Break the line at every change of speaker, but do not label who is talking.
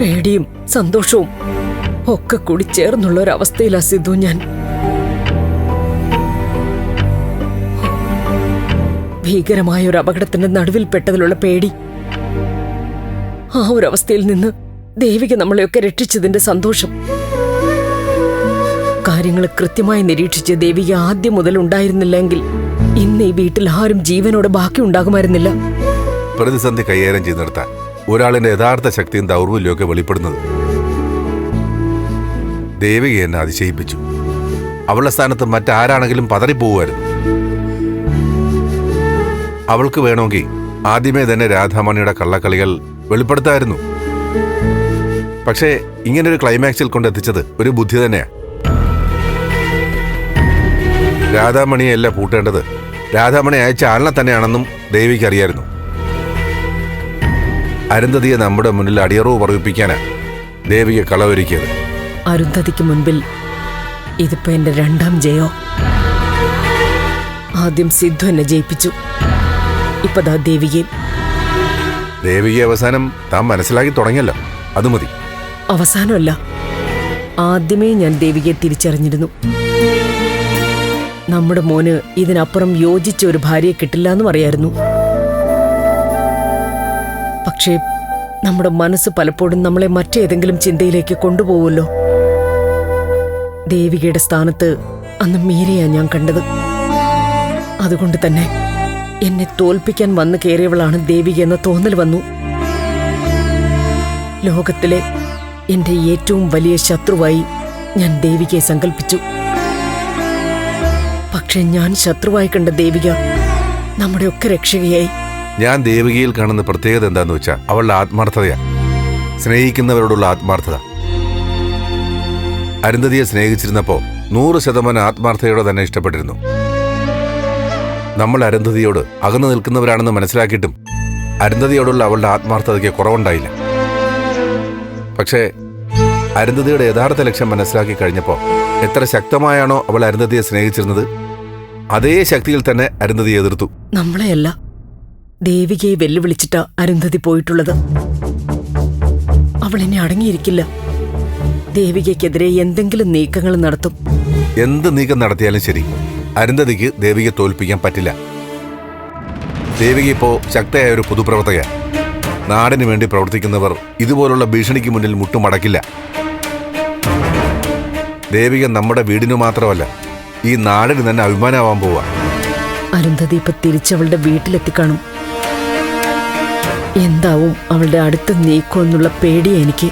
പേടിയും സന്തോഷവും ഒക്കെ കൂടി ചേർന്നുള്ള ഒരവസ്ഥയിലാ സിദ്ധു ഞാൻ. ഭീകരമായ ഒരു അപകടത്തിന്റെ നടുവിൽ പെട്ടതിലുള്ള പേടി. ആ ഒരു അവസ്ഥയിൽ നിന്ന് ദേവിക നമ്മളെയൊക്കെ രക്ഷിച്ചതിന്റെ സന്തോഷം. കാര്യങ്ങൾ കൃത്യമായി നിരീക്ഷിച്ച് ദേവിക ആദ്യം മുതൽ ഉണ്ടായിരുന്നില്ലെങ്കിൽ ഇന്ന് ഈ വീട്ടിൽ ആരും ജീവനോടെ ബാക്കി ഉണ്ടാകുമായിരുന്നില്ല
പ്രതിസന്ധി കൈകാര്യം ചെയ്യുന്നിടത്ത ഒരാളിന്റെ യഥാർത്ഥ ശക്തിയും ദൗർബല്യവും ഒക്കെ വെളിപ്പെടുന്നത്. ദേവിക എന്നെ അതിശയിപ്പിച്ചു. അവളുടെ സ്ഥാനത്ത് മറ്റാരാണെങ്കിലും പതറിപ്പോവുമായിരുന്നു. അവൾക്ക് വേണമെങ്കിൽ ആദ്യമേ തന്നെ രാധാമണിയുടെ കള്ളക്കളികൾ വെളിപ്പെടുത്തായിരുന്നു. പക്ഷേ ഇങ്ങനൊരു ക്ലൈമാക്സിൽ കൊണ്ടെത്തിച്ചത് ഒരു ബുദ്ധി തന്നെയാ. രാധാമണിയല്ല പൂട്ടേണ്ടത്. രാധാമണി അയച്ച ആളിനെ തന്നെയാണെന്നും ദേവിക്ക് അറിയായിരുന്നു. അരുന്ധതിയെ നമ്മുടെ മുന്നിൽ അടിയറവ് പറയിപ്പിക്കാനാ ദേവിക കളവൊരുക്കിയത്.
അരുന്ധതിക്ക് മുൻപിൽ ഇതിപ്പോ എന്റെ രണ്ടാം ജയോ. ആദ്യം സിദ്ധു എന്നെ ജയിപ്പിച്ചു. ഇപ്പതാ ദേവികയും.
ദേവിയെ അവസാനം താൻ മനസ്സിലാക്കി തുടങ്ങിയല്ലോ. അത് മതി.
അവസാനമല്ല. ആദ്യമേ ഞാൻ ദേവികയെ തിരിച്ചറിഞ്ഞിരുന്നു. നമ്മുടെ മോന് ഇതിനപ്പുറം യോജിച്ച ഒരു ഭാര്യയെ കിട്ടില്ല എന്നും അറിയായിരുന്നു. പക്ഷേ നമ്മുടെ മനസ്സ് പലപ്പോഴും നമ്മളെ മറ്റേതെങ്കിലും ചിന്തയിലേക്ക് കൊണ്ടുപോകുമല്ലോ ദേവികയുടെ സ്ഥാനത്ത് അന്ന് മീരയാ ഞാൻ കണ്ടത്. അതുകൊണ്ട് തന്നെ എന്നെ തോൽപ്പിക്കാൻ വന്നു കയറിയവളാണ് ദേവിക എന്ന തോന്നൽ വന്നു. ലോകത്തിലെ എന്റെ ഏറ്റവും വലിയ ശത്രുവായി ഞാൻ ദേവികയെ സങ്കല്പിച്ചു പക്ഷെ ഞാൻ ശത്രുവായി കണ്ട ദേവിക നമ്മുടെ നമ്മുടെയൊക്കെ രക്ഷകയായി.
ഞാൻ ദേവികയിൽ കാണുന്ന പ്രത്യേകത എന്താന്ന് വെച്ചാൽ അവളുടെ ആത്മാർത്ഥതയാണ് സ്നേഹിക്കുന്നവരോടുള്ള ആത്മാർത്ഥത. അരുന്ധതിയെ സ്നേഹിച്ചിരുന്നപ്പോ നൂറ് ശതമാനം ആത്മാർത്ഥതയോടെ തന്നെ ഇഷ്ടപ്പെട്ടിരുന്നു. നമ്മൾ അരുന്ധതിയോട് അകന്നു നിൽക്കുന്നവരാണെന്ന് മനസ്സിലാക്കിയിട്ടും അരുന്ധതിയോടുള്ള അവളുടെ ആത്മാർത്ഥതയ്ക്ക് കുറവുണ്ടായില്ല. പക്ഷേ അരുന്ധതിയുടെ യഥാർത്ഥ ലക്ഷ്യം മനസ്സിലാക്കി കഴിഞ്ഞപ്പോൾ എത്ര ശക്തമായാണോ അവൾ അരുന്ധതിയെ സ്നേഹിച്ചിരുന്നത് അതേ ശക്തിയിൽ തന്നെ അരുന്ധതി എതിർത്തു.
നമ്മളെയല്ല ദേവികയെ വെല്ലുവിളിച്ചിട്ട് അരുന്ധതി പോയിട്ടുള്ളത്. അവൾ എന്നെ അടങ്ങിയിരിക്കില്ല. ദേവികയ്ക്കെതിരെ എന്തെങ്കിലും നീക്കങ്ങൾ നടത്തും.
എന്ത് നീക്കം നടത്തിയാലും ശരി അരുന്ധതിക്ക് ദേവികയെ തോൽപ്പിക്കാൻ പറ്റില്ല. ദേവിക ഇപ്പോ ശക്തയായ ഒരു പൊതുപ്രവർത്തക നാടിനു വേണ്ടി പ്രവർത്തിക്കുന്നവർ ഇതുപോലുള്ള ഭീഷണിക്ക് മുന്നിൽ മുട്ടുമടക്കില്ല ദേവിക നമ്മുടെ വീടിനു മാത്രമല്ല ഈ നാടിന് തന്നെ അഭിമാനമാവാൻ പോവാ
അരുന്ധതി ഇപ്പൊ തിരിച്ചവളുടെ വീട്ടിലെത്തിക്കാണും. എന്താവും അവളുടെ അടുത്ത് നീക്കുമെന്നുള്ള എന്നുള്ള പേടിയാ എനിക്ക്.